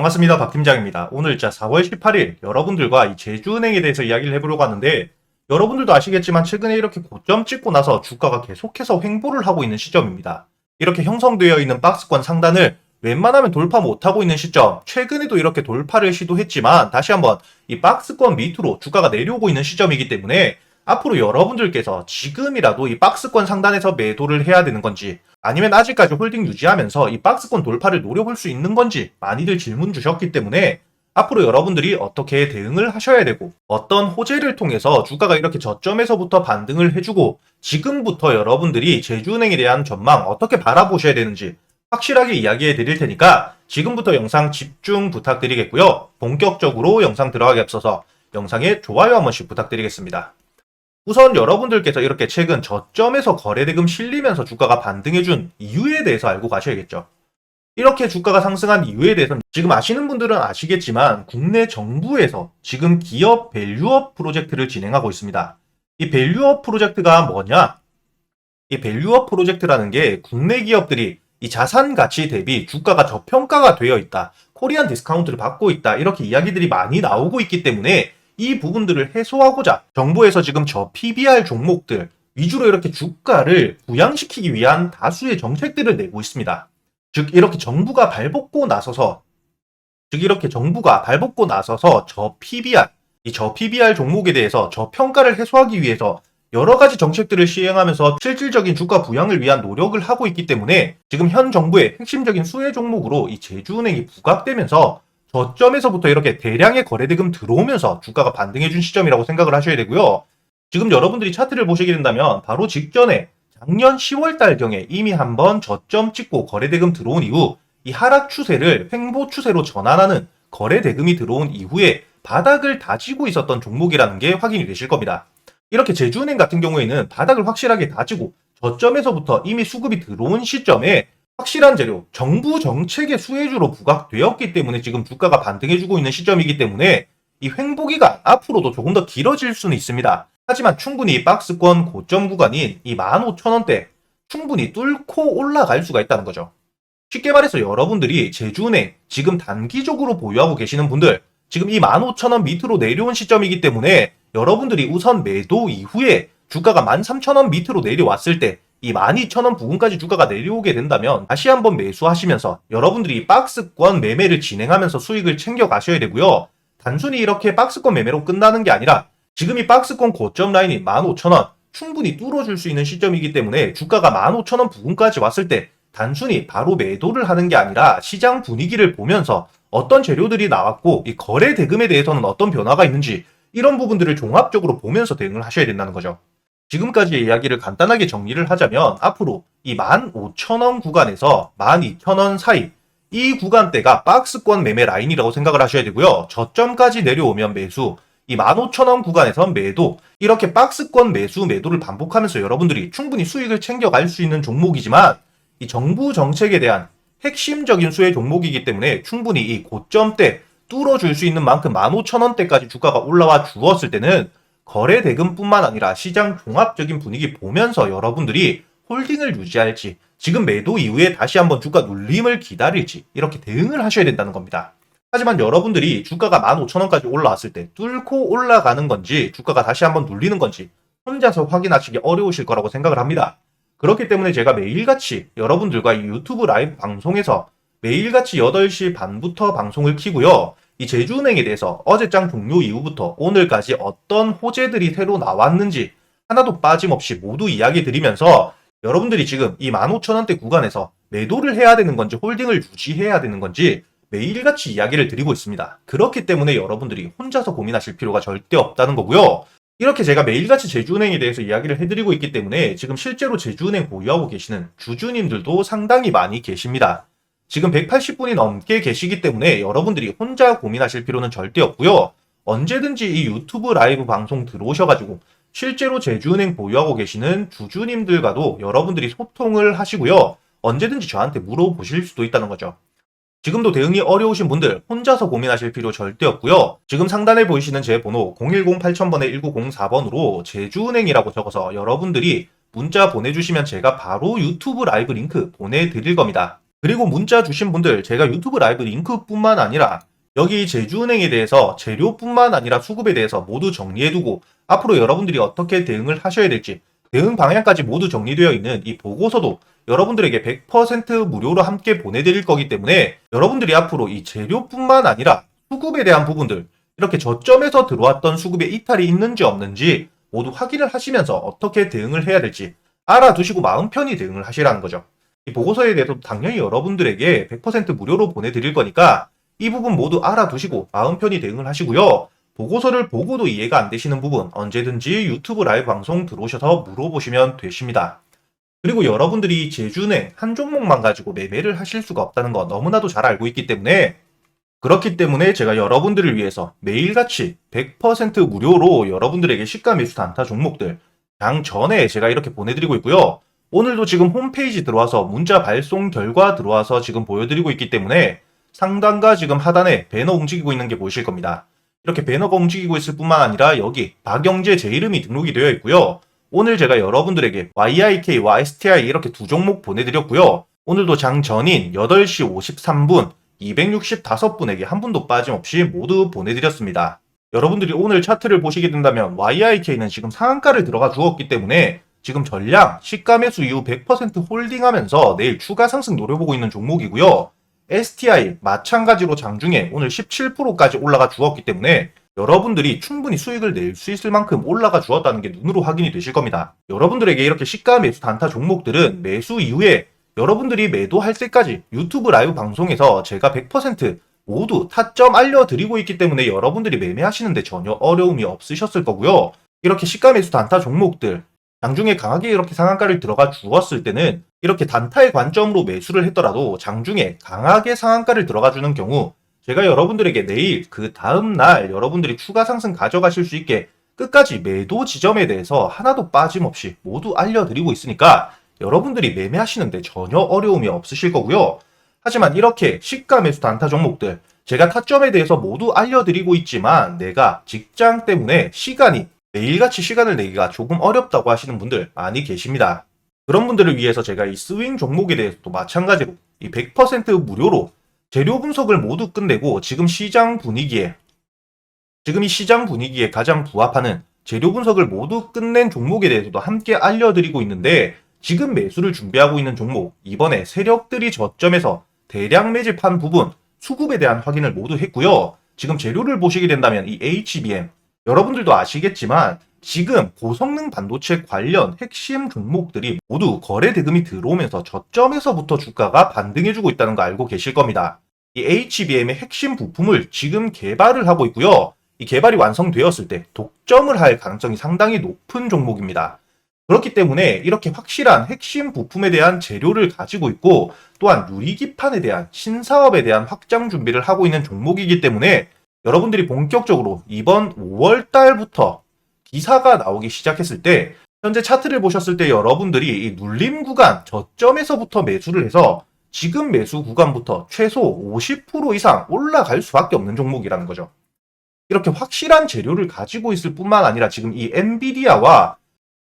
반갑습니다. 박 팀장입니다. 오늘 자 4월 18일 여러분들과 이 제주은행에 대해서 이야기를 해보려고 하는데 여러분들도 아시겠지만 최근에 이렇게 고점 찍고 나서 주가가 계속해서 횡보를 하고 있는 시점입니다. 이렇게 형성되어 있는 박스권 상단을 웬만하면 돌파 못하고 있는 시점, 최근에도 이렇게 돌파를 시도했지만 다시 한번 이 박스권 밑으로 주가가 내려오고 있는 시점이기 때문에 앞으로 여러분들께서 지금이라도 이 박스권 상단에서 매도를 해야 되는 건지 아니면 아직까지 홀딩 유지하면서 이 박스권 돌파를 노려볼 수 있는 건지 많이들 질문 주셨기 때문에 앞으로 여러분들이 어떻게 대응을 하셔야 되고 어떤 호재를 통해서 주가가 이렇게 저점에서부터 반등을 해주고 지금부터 여러분들이 제주은행에 대한 전망 어떻게 바라보셔야 되는지 확실하게 이야기해 드릴 테니까 지금부터 영상 집중 부탁드리겠고요. 본격적으로 영상 들어가기 앞서서 영상에 좋아요 한 번씩 부탁드리겠습니다. 우선 여러분들께서 이렇게 최근 저점에서 거래대금 실리면서 주가가 반등해준 이유에 대해서 알고 가셔야겠죠. 이렇게 주가가 상승한 이유에 대해서는 지금 아시는 분들은 아시겠지만 국내 정부에서 지금 기업 밸류업 프로젝트를 진행하고 있습니다. 이 밸류업 프로젝트가 뭐냐? 이 밸류업 프로젝트라는 게 국내 기업들이 이 자산 가치 대비 주가가 저평가가 되어 있다. 코리안 디스카운트를 받고 있다. 이렇게 이야기들이 많이 나오고 있기 때문에 이 부분들을 해소하고자 정부에서 지금 저 PBR 종목들 위주로 이렇게 주가를 부양시키기 위한 다수의 정책들을 내고 있습니다. 즉 이렇게 정부가 발벗고 나서서 즉 이렇게 정부가 발벗고 나서서 저 PBR 이 저 PBR 종목에 대해서 저 평가를 해소하기 위해서 여러 가지 정책들을 시행하면서 실질적인 주가 부양을 위한 노력을 하고 있기 때문에 지금 현 정부의 핵심적인 수혜 종목으로 이 제주은행이 부각되면서 저점에서부터 이렇게 대량의 거래대금 들어오면서 주가가 반등해준 시점이라고 생각을 하셔야 되고요. 지금 여러분들이 차트를 보시게 된다면 바로 직전에 작년 10월 달경에 이미 한번 저점 찍고 거래대금 들어온 이후 이 하락 추세를 횡보 추세로 전환하는 거래대금이 들어온 이후에 바닥을 다지고 있었던 종목이라는 게 확인이 되실 겁니다. 이렇게 제주은행 같은 경우에는 바닥을 확실하게 다지고 저점에서부터 이미 수급이 들어온 시점에 확실한 재료, 정부 정책의 수혜주로 부각되었기 때문에 지금 주가가 반등해주고 있는 시점이기 때문에 이 횡보기간 앞으로도 조금 더 길어질 수는 있습니다. 하지만 충분히 박스권 고점 구간인 이 15,000원대 충분히 뚫고 올라갈 수가 있다는 거죠. 쉽게 말해서 여러분들이 제주은행 지금 단기적으로 보유하고 계시는 분들 지금 이 15,000원 밑으로 내려온 시점이기 때문에 여러분들이 우선 매도 이후에 주가가 13,000원 밑으로 내려왔을 때 이 12,000원 부근까지 주가가 내려오게 된다면 다시 한번 매수하시면서 여러분들이 박스권 매매를 진행하면서 수익을 챙겨 가셔야 되고요. 단순히 이렇게 박스권 매매로 끝나는 게 아니라 지금 이 박스권 고점 라인이 15,000원 충분히 뚫어줄 수 있는 시점이기 때문에 주가가 15,000원 부근까지 왔을 때 단순히 바로 매도를 하는 게 아니라 시장 분위기를 보면서 어떤 재료들이 나왔고 이 거래 대금에 대해서는 어떤 변화가 있는지 이런 부분들을 종합적으로 보면서 대응을 하셔야 된다는 거죠. 지금까지의 이야기를 간단하게 정리를 하자면 앞으로 이 15,000원 구간에서 12,000원 사이 이 구간대가 박스권 매매 라인이라고 생각을 하셔야 되고요. 저점까지 내려오면 매수, 이 15,000원 구간에선 매도, 이렇게 박스권 매수, 매도를 반복하면서 여러분들이 충분히 수익을 챙겨갈 수 있는 종목이지만 이 정부 정책에 대한 핵심적인 수혜 종목이기 때문에 충분히 이 고점대 뚫어줄 수 있는 만큼 15,000원대까지 주가가 올라와 주었을 때는 거래 대금뿐만 아니라 시장 종합적인 분위기 보면서 여러분들이 홀딩을 유지할지 지금 매도 이후에 다시 한번 주가 눌림을 기다릴지 이렇게 대응을 하셔야 된다는 겁니다. 하지만 여러분들이 주가가 15,000원까지 올라왔을 때 뚫고 올라가는 건지 주가가 다시 한번 눌리는 건지 혼자서 확인하시기 어려우실 거라고 생각을 합니다. 그렇기 때문에 제가 매일같이 여러분들과 이 유튜브 라이브 방송에서 매일같이 8시 반부터 방송을 키고요. 이 제주은행에 대해서 어제장 종료 이후부터 오늘까지 어떤 호재들이 새로 나왔는지 하나도 빠짐없이 모두 이야기 드리면서 여러분들이 지금 이 15,000원대 구간에서 매도를 해야 되는 건지 홀딩을 유지해야 되는 건지 매일같이 이야기를 드리고 있습니다. 그렇기 때문에 여러분들이 혼자서 고민하실 필요가 절대 없다는 거고요. 이렇게 제가 매일같이 제주은행에 대해서 이야기를 해드리고 있기 때문에 지금 실제로 제주은행 보유하고 계시는 주주님들도 상당히 많이 계십니다. 지금 180분이 넘게 계시기 때문에 여러분들이 혼자 고민하실 필요는 절대 없고요. 언제든지 이 유튜브 라이브 방송 들어오셔가지고 실제로 제주은행 보유하고 계시는 주주님들과도 여러분들이 소통을 하시고요. 언제든지 저한테 물어보실 수도 있다는 거죠. 지금도 대응이 어려우신 분들 혼자서 고민하실 필요 절대 없고요. 지금 상단에 보이시는 제 번호 010-8000번에 1904번으로 제주은행이라고 적어서 여러분들이 문자 보내주시면 제가 바로 유튜브 라이브 링크 보내드릴 겁니다. 그리고 문자 주신 분들 제가 유튜브 라이브 링크뿐만 아니라 여기 제주은행에 대해서 재료뿐만 아니라 수급에 대해서 모두 정리해두고 앞으로 여러분들이 어떻게 대응을 하셔야 될지 대응 방향까지 모두 정리되어 있는 이 보고서도 여러분들에게 100% 무료로 함께 보내드릴 거기 때문에 여러분들이 앞으로 이 재료뿐만 아니라 수급에 대한 부분들 이렇게 저점에서 들어왔던 수급에 이탈이 있는지 없는지 모두 확인을 하시면서 어떻게 대응을 해야 될지 알아두시고 마음 편히 대응을 하시라는 거죠. 이 보고서에 대해서 당연히 여러분들에게 100% 무료로 보내드릴 거니까 이 부분 모두 알아두시고 마음 편히 대응을 하시고요. 보고서를 보고도 이해가 안 되시는 부분 언제든지 유튜브 라이브 방송 들어오셔서 물어보시면 되십니다. 그리고 여러분들이 제주은행 한 종목만 가지고 매매를 하실 수가 없다는 거 너무나도 잘 알고 있기 때문에 그렇기 때문에 제가 여러분들을 위해서 매일같이 100% 무료로 여러분들에게 시가 매수 단타 종목들 장 전에 제가 이렇게 보내드리고 있고요. 오늘도 지금 홈페이지 들어와서 문자 발송 결과 들어와서 지금 보여드리고 있기 때문에 상단과 지금 하단에 배너 움직이고 있는 게 보이실 겁니다. 이렇게 배너가 움직이고 있을 뿐만 아니라 여기 박영재 제 이름이 등록이 되어 있고요. 오늘 제가 여러분들에게 YIK와 STI 이렇게 두 종목 보내드렸고요. 오늘도 장 전인 8시 53분 265분에게 한 분도 빠짐없이 모두 보내드렸습니다. 여러분들이 오늘 차트를 보시게 된다면 YIK는 지금 상한가를 들어가 주었기 때문에 지금 전량 시가 매수 이후 100% 홀딩하면서 내일 추가 상승 노려보고 있는 종목이고요. STI 마찬가지로 장중에 오늘 17%까지 올라가 주었기 때문에 여러분들이 충분히 수익을 낼 수 있을 만큼 올라가 주었다는 게 눈으로 확인이 되실 겁니다. 여러분들에게 이렇게 시가 매수 단타 종목들은 매수 이후에 여러분들이 매도할 때까지 유튜브 라이브 방송에서 제가 100% 모두 타점 알려드리고 있기 때문에 여러분들이 매매하시는데 전혀 어려움이 없으셨을 거고요. 이렇게 시가 매수 단타 종목들 장중에 강하게 이렇게 상한가를 들어가 주었을 때는 이렇게 단타의 관점으로 매수를 했더라도 장중에 강하게 상한가를 들어가 주는 경우 제가 여러분들에게 내일 그 다음 날 여러분들이 추가 상승 가져가실 수 있게 끝까지 매도 지점에 대해서 하나도 빠짐없이 모두 알려드리고 있으니까 여러분들이 매매하시는데 전혀 어려움이 없으실 거고요. 하지만 이렇게 시가 매수 단타 종목들 제가 타점에 대해서 모두 알려드리고 있지만 내가 직장 때문에 시간이 매일같이 시간을 내기가 조금 어렵다고 하시는 분들 많이 계십니다. 그런 분들을 위해서 제가 이 스윙 종목에 대해서도 마찬가지로 이 100% 무료로 재료 분석을 모두 끝내고 지금 시장 분위기에 지금 이 시장 분위기에 가장 부합하는 재료 분석을 모두 끝낸 종목에 대해서도 함께 알려드리고 있는데 지금 매수를 준비하고 있는 종목 이번에 세력들이 저점에서 대량 매집한 부분 수급에 대한 확인을 모두 했고요. 지금 재료를 보시게 된다면 이 HBM 여러분들도 아시겠지만 지금 고성능 반도체 관련 핵심 종목들이 모두 거래 대금이 들어오면서 저점에서부터 주가가 반등해주고 있다는 거 알고 계실 겁니다. 이 HBM의 핵심 부품을 지금 개발을 하고 있고요. 이 개발이 완성되었을 때 독점을 할 가능성이 상당히 높은 종목입니다. 그렇기 때문에 이렇게 확실한 핵심 부품에 대한 재료를 가지고 있고 또한 유리기판에 대한 신사업에 대한 확장 준비를 하고 있는 종목이기 때문에 여러분들이 본격적으로 이번 5월 달부터 기사가 나오기 시작했을 때 현재 차트를 보셨을 때 여러분들이 이 눌림 구간 저점에서부터 매수를 해서 지금 매수 구간부터 최소 50% 이상 올라갈 수밖에 없는 종목이라는 거죠. 이렇게 확실한 재료를 가지고 있을 뿐만 아니라 지금 이 엔비디아와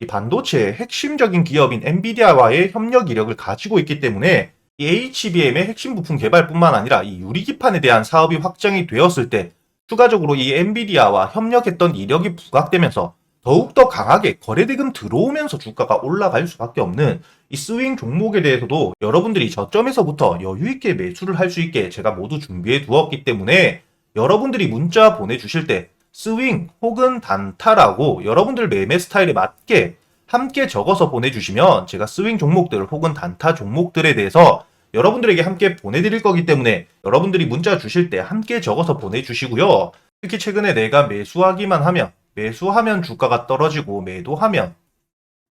이 반도체의 핵심적인 기업인 엔비디아와의 협력 이력을 가지고 있기 때문에 이 HBM의 핵심 부품 개발뿐만 아니라 이 유리기판에 대한 사업이 확장이 되었을 때 추가적으로 이 엔비디아와 협력했던 이력이 부각되면서 더욱더 강하게 거래대금 들어오면서 주가가 올라갈 수밖에 없는 이 스윙 종목에 대해서도 여러분들이 저점에서부터 여유있게 매수를 할 수 있게 제가 모두 준비해 두었기 때문에 여러분들이 문자 보내주실 때 스윙 혹은 단타라고 여러분들 매매 스타일에 맞게 함께 적어서 보내주시면 제가 스윙 종목들 혹은 단타 종목들에 대해서 여러분들에게 함께 보내드릴 거기 때문에 여러분들이 문자 주실 때 함께 적어서 보내주시고요. 특히 최근에 내가 매수하기만 하면 매수하면 주가가 떨어지고 매도하면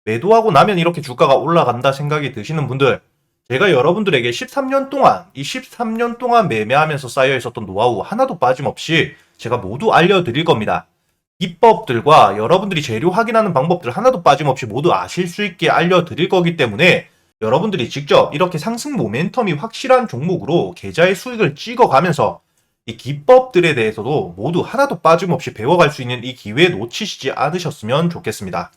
매도하고 나면 이렇게 주가가 올라간다 생각이 드시는 분들 제가 여러분들에게 13년 동안 이 13년 동안 매매하면서 쌓여 있었던 노하우 하나도 빠짐없이 제가 모두 알려드릴 겁니다. 기법들과 여러분들이 재료 확인하는 방법들 하나도 빠짐없이 모두 아실 수 있게 알려드릴 거기 때문에 여러분들이 직접 이렇게 상승 모멘텀이 확실한 종목으로 계좌의 수익을 찍어가면서 이 기법들에 대해서도 모두 하나도 빠짐없이 배워갈 수 있는 이 기회 놓치시지 않으셨으면 좋겠습니다.